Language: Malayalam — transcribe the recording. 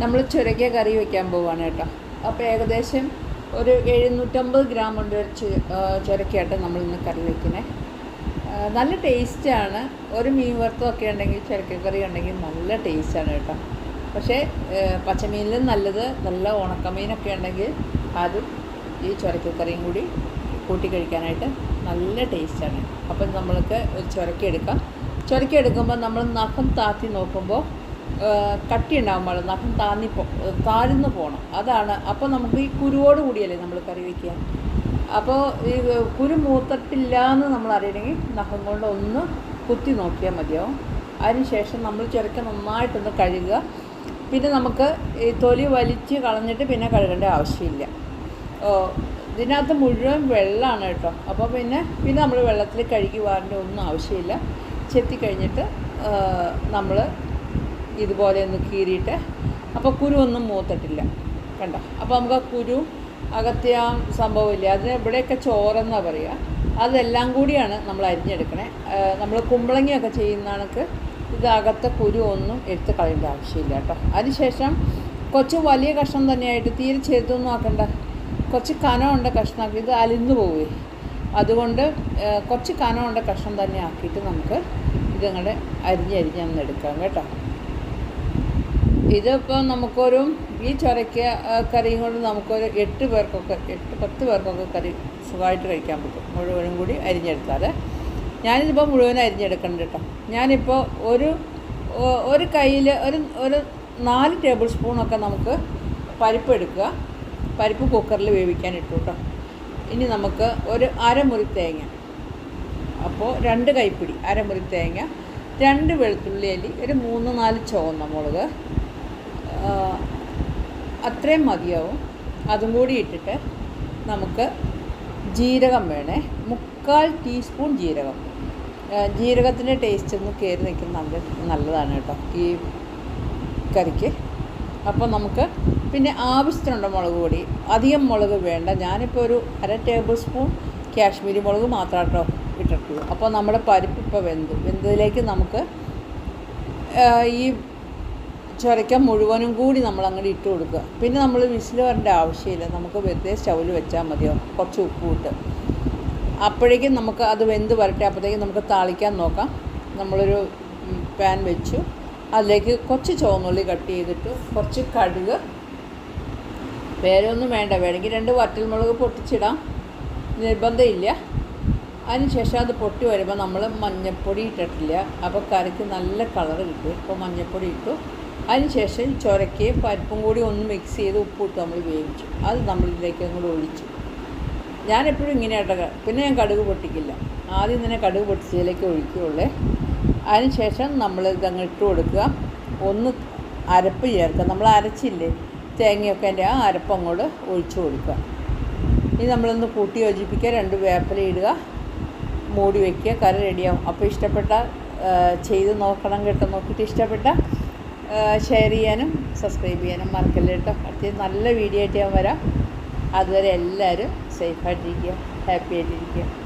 നമ്മൾ ചുരകിയ കറി വെക്കാൻ പോവാണ് കേട്ടോ. അപ്പോൾ ഏകദേശം ഒരു എഴുന്നൂറ്റമ്പത് ഗ്രാം ഉണ്ട് ചുരക്കയായിട്ട് നമ്മൾ ഇന്ന് കറി വയ്ക്കുന്നത് നല്ല ടേസ്റ്റാണ് ഒരു മീൻ വറുത്തമൊക്കെ ഉണ്ടെങ്കിൽ ചുരക്കക്കറി ഉണ്ടെങ്കിൽ നല്ല ടേസ്റ്റാണ് കേട്ടോ. പക്ഷേ പച്ചമീനിലും നല്ലത് നല്ല ഉണക്കമീനൊക്കെ ഉണ്ടെങ്കിൽ അതും ഈ ചുരക്കക്കറിയും കൂടി കൂട്ടി കഴിക്കാനായിട്ട് നല്ല ടേസ്റ്റാണ് അപ്പം നമ്മൾക്ക് ഒരു ചുരക്കിയെടുക്കാം എടുക്കാം. എടുക്കുമ്പോൾ നമ്മൾ നഖം താത്തി നോക്കുമ്പോൾ കട്ടി ഉണ്ടാകും പാടില്ല നഖം താന്നി താഴ്ന്നു പോകണം അതാണ് അപ്പോൾ നമുക്ക് ഈ കുരുവോട് കൂടിയല്ലേ നമ്മൾ കറി വയ്ക്കുക അപ്പോൾ ഈ കുരു മൂത്തിട്ടില്ല എന്ന് നമ്മൾ അറിയണമെങ്കിൽ നഖം കൊണ്ട് ഒന്ന് കുത്തി നോക്കിയാൽ മതിയാവും. അതിനുശേഷം നമ്മൾ ചിരക്ക നന്നായിട്ടൊന്ന് കഴുകുക. പിന്നെ നമുക്ക് ഈ തൊലി വലിച്ച് കളഞ്ഞിട്ട് പിന്നെ കഴുകേണ്ട ആവശ്യമില്ല. ഇതിനകത്ത് മുഴുവൻ വെള്ളമാണ് കേട്ടോ. അപ്പോൾ പിന്നെ പിന്നെ നമ്മൾ വെള്ളത്തിൽ കഴുകി വാരേണ്ട ഒന്നും ആവശ്യമില്ല. ചെത്തി കഴിഞ്ഞിട്ട് നമ്മൾ ഇതുപോലെ ഒന്ന് കീറിയിട്ട്. അപ്പോൾ കുരു ഒന്നും മൂത്തിട്ടില്ല. കണ്ട? അപ്പോൾ നമുക്ക് ആ കുരു അകത്തെ സംഭവമില്ല? അതിന് ഇവിടെയൊക്കെ ചോറെന്നാണ് പറയുക അതെല്ലാം കൂടിയാണ് നമ്മൾ അരിഞ്ഞെടുക്കണേ. നമ്മൾ കുമ്പളങ്ങിയൊക്കെ ചെയ്യുന്ന കണക്ക് ഇത് അകത്തെ കുരു ഒന്നും എടുത്ത് കളയേണ്ട ആവശ്യമില്ല കേട്ടോ. അതിനുശേഷം കുറച്ച് വലിയ കഷ്ണം തന്നെയായിട്ട് തീരെ ചെറുതൊന്നും ആക്കണ്ട. കുറച്ച് കനമുണ്ട കഷ്ണമാക്കി ഇത് അലിന്നു പോവേ. അതുകൊണ്ട് കുറച്ച് കനമുണ്ട കഷ്ണം തന്നെ ആക്കിയിട്ട് നമുക്ക് ഇതങ്ങടെ അരിഞ്ഞരിഞ്ഞ് അന്ന് എടുക്കാം കേട്ടോ. ഇതിപ്പോൾ നമുക്കൊരു ഈ ചൊരയ്ക്ക് കറി കറിയും കൊണ്ട് നമുക്കൊരു എട്ട് പേർക്കൊക്കെ എട്ട് പത്ത് പേർക്കൊക്കെ കറി സുഖമായിട്ട് കഴിക്കാൻ പറ്റും. മുഴുവനും കൂടി അരിഞ്ഞെടുത്താൽ ഞാനിതിപ്പോൾ മുഴുവൻ അരിഞ്ഞെടുക്കണ്ട കേട്ടോ. ഞാനിപ്പോൾ ഒരു ഒരു കയ്യിൽ ഒരു ഒരു നാല് ടേബിൾ സ്പൂണൊക്കെ നമുക്ക് പരിപ്പ് എടുക്കുക പരിപ്പ് കുക്കറിൽ വേവിക്കാൻ ഇട്ടു കേട്ടോ. ഇനി നമുക്ക് ഒരു അരമുറി തേങ്ങ. അപ്പോൾ രണ്ട് കൈപ്പിടി അരമുറി തേങ്ങ രണ്ട് വെളുത്തുള്ളി അല്ലി ഒരു മൂന്ന് നാല് ചുവന്ന മുളക് അത്രയും മതിയാവും. അതും കൂടി ഇട്ടിട്ട് നമുക്ക് ജീരകം വേണേ. മുക്കാൽ ടീസ്പൂൺ ജീരകം. ജീരകത്തിന്റെ ടേസ്റ്റ് ഒന്ന് കയറി നിൽക്കുന്ന നല്ല നല്ലതാണ് കേട്ടോ ഈ കറിക്ക്. അപ്പോൾ നമുക്ക് പിന്നെ ആവശ്യത്തിനുള്ള മുളക് പൊടി. അധികം മുളക് വേണ്ട. ഞാനിപ്പോൾ ഒരു അര ടേബിൾ സ്പൂൺ കാശ്മീരി മുളക് മാത്രം കേട്ടോ ഇട്ടിട്ടുള്ളൂ. അപ്പോൾ നമ്മുടെ പരിപ്പ് ഇപ്പോൾ വെന്തു. വെന്തതിലേക്ക് നമുക്ക് ഈ ചുരക്ക മുഴുവനും കൂടി നമ്മൾ അങ്ങോട്ട് ഇട്ട് കൊടുക്കുക. പിന്നെ നമ്മൾ വിസിൽ വരേണ്ട ആവശ്യമില്ല. നമുക്ക് വെറുതെ സ്റ്റൗവിൽ വെച്ചാൽ മതിയോ? കുറച്ച് ഉപ്പ് ഇട്ട് അപ്പോഴേക്കും നമുക്ക് അത് വെന്ത് വരട്ടെ. അപ്പോഴത്തേക്കും നമുക്ക് താളിക്കാൻ നോക്കാം. നമ്മളൊരു പാൻ വെച്ചു. അതിലേക്ക് കുറച്ച് ചുവന്നുള്ളി കട്ട് ചെയ്തിട്ട് കുറച്ച് കടുക്. വേറൊന്നും വേണ്ട. വേണമെങ്കിൽ രണ്ട് വറ്റൽ മുളക് പൊട്ടിച്ചിടാം. നിർബന്ധമില്ല. അതിനുശേഷം അത് പൊട്ടി വരുമ്പോൾ നമ്മൾ മഞ്ഞൾപ്പൊടി ഇട്ടിട്ടില്ല. അപ്പോൾ കറിക്ക് നല്ല കളർ കിട്ടും. ഇപ്പോൾ മഞ്ഞൾപ്പൊടി ഇട്ടു. അതിനുശേഷം ചുരക്കയും പരിപ്പും കൂടി ഒന്ന് മിക്സ് ചെയ്ത് ഉപ്പിട്ട് നമ്മൾ വേവിച്ചു. അത് നമ്മളിതിലേക്ക് അങ്ങോട്ട് ഒഴിച്ചു. ഞാനെപ്പോഴും ഇങ്ങനെ ക- പിന്നെ ഞാൻ കടുക് പൊട്ടിക്കില്ല. ആദ്യം തന്നെ കടുക് പൊട്ടിച്ചതിലേക്ക് ഒഴിക്കുകയുള്ളേ. അതിനുശേഷം നമ്മൾ ഇതങ്ങ് ഇട്ട് കൊടുക്കുക. ഒന്ന് അരപ്പ് ചേർക്കുക. നമ്മൾ അരച്ചില്ലേ തേങ്ങയൊക്കെ എന്റെ ആ അരപ്പ് അങ്ങോട്ട് ഒഴിച്ചു കൊടുക്കുക. ഇനി നമ്മളൊന്ന് കൂട്ടി യോജിപ്പിക്കുക. രണ്ട് വേപ്പില ഇടുക. മൂടി വയ്ക്കുക കറി റെഡിയാവും അപ്പോൾ ഇഷ്ടപ്പെട്ട ചെയ്ത് നോക്കണം കേട്ടോ. നോക്കിയിട്ട് ഇഷ്ടപ്പെട്ട ഷെയർ ചെയ്യാനും സബ്സ്ക്രൈബ് ചെയ്യാനും മറക്കല്ല കേട്ടോ. അടുത്ത നല്ല വീഡിയോ ആയിട്ട് ഞാൻ വരാം. അതുവരെ എല്ലാവരും സേഫായിട്ടിരിക്കുക ഹാപ്പി ആയിട്ടിരിക്കുക.